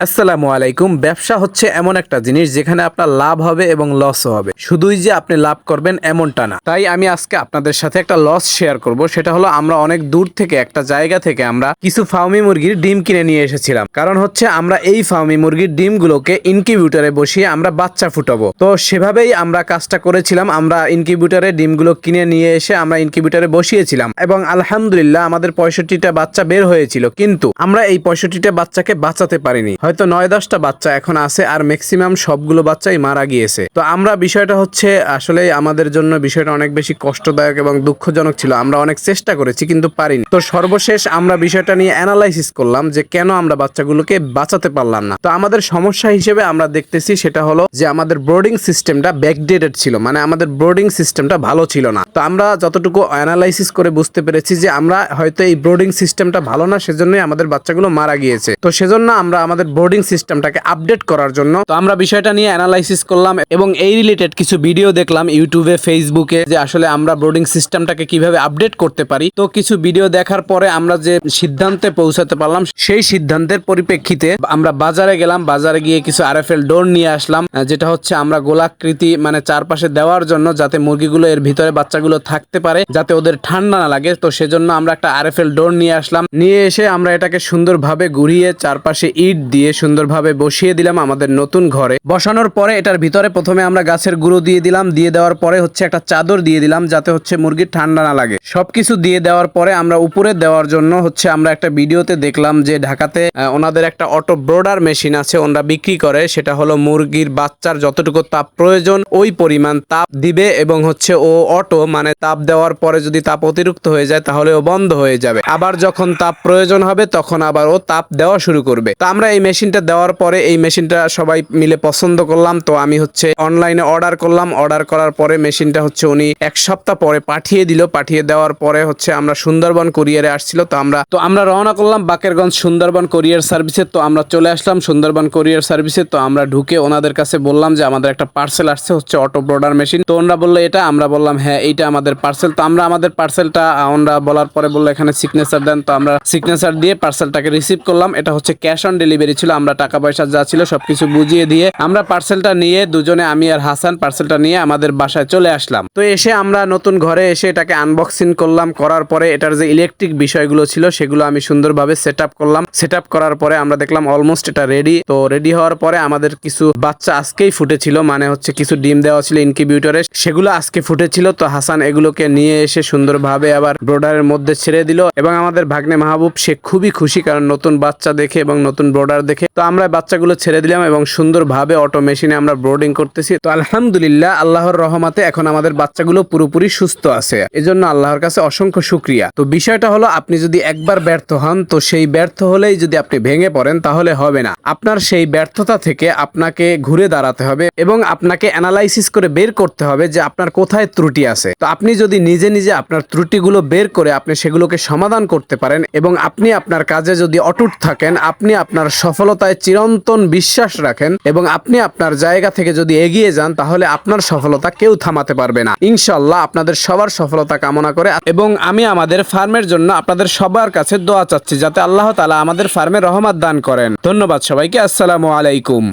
আসসালামু আলাইকুম। ব্যবসা হচ্ছে এমন একটা জিনিস যেখানে আপনার লাভ হবে এবং লসও হবে। শুধুই যে আপনি লাভ করবেন এমনটা না। তাই আমি আজকে আপনাদের সাথে একটা লস শেয়ার করব। সেটা হলো আমরা অনেক দূর থেকে, একটা জায়গা থেকে আমরা কিছু ফার্মি মুরগির ডিম কিনে নিয়ে এসেছিলাম। কারণ হচ্ছে আমরা এই ফার্মি মুরগির ডিমগুলোকে ইনকিউবেটরে বসিয়ে আমরা বাচ্চা ফুটাবো। তো সেভাবেই আমরা কাজটা করেছিলাম। আমরা ইনকিউবেটরে ডিমগুলো কিনে নিয়ে এসে আমরা ইনকিউবেটরে বসিয়েছিলাম এবং আলহামদুলিল্লাহ আমাদের পঁয়ষট্টিটা বাচ্চা বের হয়েছিল। কিন্তু আমরা এই পঁয়ষট্টিটা বাচ্চাকে বাঁচাতে পারিনি। হয়তো নয় দশটা বাচ্চা এখন আছে আর ম্যাক্সিমাম সবগুলো বাচ্চাই মারা গিয়েছে। তো আমরা বিষয়টা হচ্ছে, আসলে আমাদের জন্য বিষয়টা অনেক বেশি কষ্টদায়ক এবং দুঃখজনক ছিল। আমরা অনেক চেষ্টা করেছি কিন্তু পারিনি। তো সর্বশেষ আমরা বিষয়টা নিয়ে অ্যানালাইসিস করলাম যে কেন আমরা বাচ্চাগুলোকে বাঁচাতে পারলাম না। তো আমাদের সমস্যা হিসেবে আমরা দেখতেছি সেটা হলো যে আমাদের বোর্ডিং সিস্টেমটা ব্যাকডেটেড ছিল মানে আমাদের বোর্ডিং সিস্টেমটা ভালো ছিল না। তো আমরা যতটুকু অ্যানালাইসিস করে বুঝতে পেরেছি যে আমরা হয়তো এই বোর্ডিং সিস্টেমটা ভালো না, সেজন্যই আমাদের বাচ্চাগুলো মারা গিয়েছে। তো সেজন্য আমরা আমাদের বোর্ডিং সিস্টেমটাকে আপডেট করার জন্য। তো আমরা বিষয়টা নিয়ে অ্যানালাইসিস করলাম এবং এই রিলেটেড কিছু ভিডিও দেখলাম ইউটিউবে ফেসবুকে যে আসলে আমরা বোর্ডিং সিস্টেমটাকে কীভাবে আপডেট করতে পারি। তো কিছু ভিডিও দেখার পরে আমরা যে সিদ্ধান্তে পৌঁছাতে পারলাম, সেই সিদ্ধান্তের পরিপ্রেক্ষিতে আমরা বাজারে গেলাম। বাজারে গিয়ে কিছু আর এফ এল ডোর নিয়ে আসলাম যেটা হচ্ছে আমরা গোলাকৃতি মানে চারপাশে দেওয়ার জন্য যাতে মুরগিগুলো এর ভিতরে বাচ্চাগুলো থাকতে পারে, যাতে ওদের ঠান্ডা না লাগে। তো সেজন্য আমরা একটা আর এফ এল ডোর নিয়ে আসলাম। নিয়ে এসে আমরা এটাকে সুন্দরভাবে ঘুরিয়ে চারপাশে ইট দিয়ে সুন্দরভাবে বসিয়ে দিলাম আমাদের নতুন ঘরে। বসানোর পরে এটার ভিতরে প্রথমে আমরা গাছের গুঁড়ো দিয়ে দিলাম, দিয়ে দেওয়ার পরে হচ্ছে একটা চাদর দিয়ে দিলাম যাতে হচ্ছে মুরগির ঠান্ডা না লাগে। সবকিছু দিয়ে দেওয়ার পরে আমরা উপরে দেওয়ার জন্য হচ্ছে আমরা একটা ভিডিওতে দেখলাম যে ঢাকাতে ওনাদের একটা অটো ব্রোডার মেশিন আছে, ওনারা বিক্রি করে, সেটা হলো মুরগির বাচ্চার যতটুকু তাপ প্রয়োজন, ওই পরিমাণ তাপ দিবে এবং হচ্ছে ও অটো মানে তাপ দেওয়ার পরে যদি তাপ অতিরিক্ত হয়ে যায় তাহলে ও বন্ধ হয়ে যাবে। আবার যখন তাপ প্রয়োজন হবে, তখন আবার ও তাপ দেওয়া শুরু করবে। তো আমরা এই মেশিনটা দেওয়ার পরে এই মেশিনটা সবাই মিলে পছন্দ করলাম। তো আমি হচ্ছে অনলাইনে অর্ডার করলাম। অর্ডার করার পরে মেশিনটা হচ্ছে উনি এক সপ্তাহ পরে পাঠিয়ে দিল। পাঠিয়ে দেওয়ার পরে হচ্ছে আমরা সুন্দরবন কুরিয়ারে আসছিল। তো আমরা তো আমরা রওনা করলাম বাকেরগঞ্জ সুন্দরবন কোরিয়ার সার্ভিসে তো আমরা চলে আসলাম সুন্দরবন কোরিয়ার সার্ভিসে তো আমরা ঢুকে ওনাদের কাছে বললাম যে আমাদের একটা পার্সেল আসছে, হচ্ছে অটো ব্রোডার মেশিন তো ওনারা বলল, এটা? আমরা বললাম হ্যাঁ এইটা আমাদের পার্সেল তো আমরা আমাদের পার্সেলটা ওনারা বলার পরে বলল, এখানে সিগনেচার দেন। তো আমরা সিগনেচার দিয়ে পার্সেলটাকে রিসিভ করলাম। এটা হচ্ছে ক্যাশ অন ডেলিভারি ছিল, আমরা টাকা পয়সা যা ছিল সবকিছু বুঝিয়ে দিয়ে আমরা পার্সেলটা নিয়ে দুজনে, আমি আর হাসান পার্সেলটা নিয়ে আমাদের বাসায় চলে আসলাম। তো এসে আমরা নতুন ঘরে এসে এটাকে আনবক্সিং করলাম। করার পরে এটার যে ইলেকট্রিক বিষয়গুলো ছিল, সেগুলো আমি সুন্দরভাবে সেট করলাম। সেট করার পরে আমরা দেখলাম অলমোস্ট এটা রেডি তো রেডি হওয়ার পরে আমাদের কিছু বাচ্চা আজকেই ফুটেছিল মানে হচ্ছে কিছু ডিম দেওয়া ছিল ইনকিউবেটরে সেগুলো আজকে ফুটেছিল, তো হাসান এগুলোকে নিয়ে এসে সুন্দরভাবে আবার ব্রোডারের মধ্যে ছেড়ে দিল। এবং আমাদের ভাগ্নে মাহবুব, সে খুবই খুশি, কারণ নতুন বাচ্চা দেখে এবং নতুন ব্রোডার তো আমরা বাচ্চাগুলো ছেড়ে দিলাম এবং সুন্দরভাবে অটো মেশিনে আমরা ব্রোডিং করতেছি। তো আলহামদুলিল্লাহ, আল্লাহর রহমাতে এখন আমাদের বাচ্চাগুলো পুরোপুরি সুস্থ আছে। এজন্য আল্লাহর কাছে অসংখ্য শুক্রিয়া। তো বিষয়টা হলো, আপনি যদি একবার ব্যর্থ হন, তো সেই ব্যর্থ হলেই যদি আপনি ভেঙে পড়েন, তাহলে হবে না। আপনার সেই ব্যর্থতা থেকে আপনাকে ঘুরে দাঁড়াতে হবে এবং আপনাকে অ্যানালাইসিস করে বের করতে হবে যে আপনার কোথায় ত্রুটি আছে। তো আপনি যদি নিজে নিজে আপনার ত্রুটিগুলো বের করে আপনি সেগুলোকে সমাধান করতে পারেন এবং আপনি আপনার কাজে যদি অটুট থাকেন, আপনি আপনার সফলতায় চিরন্তন বিশ্বাস রাখেন এবং আপনি আপনার জায়গা থেকে যদি এগিয়ে যান, তাহলে আপনার সফলতা কেউ থামাতে পারবে না। ইনশাল্লাহ আপনাদের সবার সফলতা কামনা করে এবং আমি আমাদের ফার্মের জন্য আপনাদের সবার কাছে দোয়া চাচ্ছি, যাতে আল্লাহ তালা আমাদের ফার্মে রহমত দান করেন। ধন্যবাদ সবাইকে, আসসালামু আলাইকুম।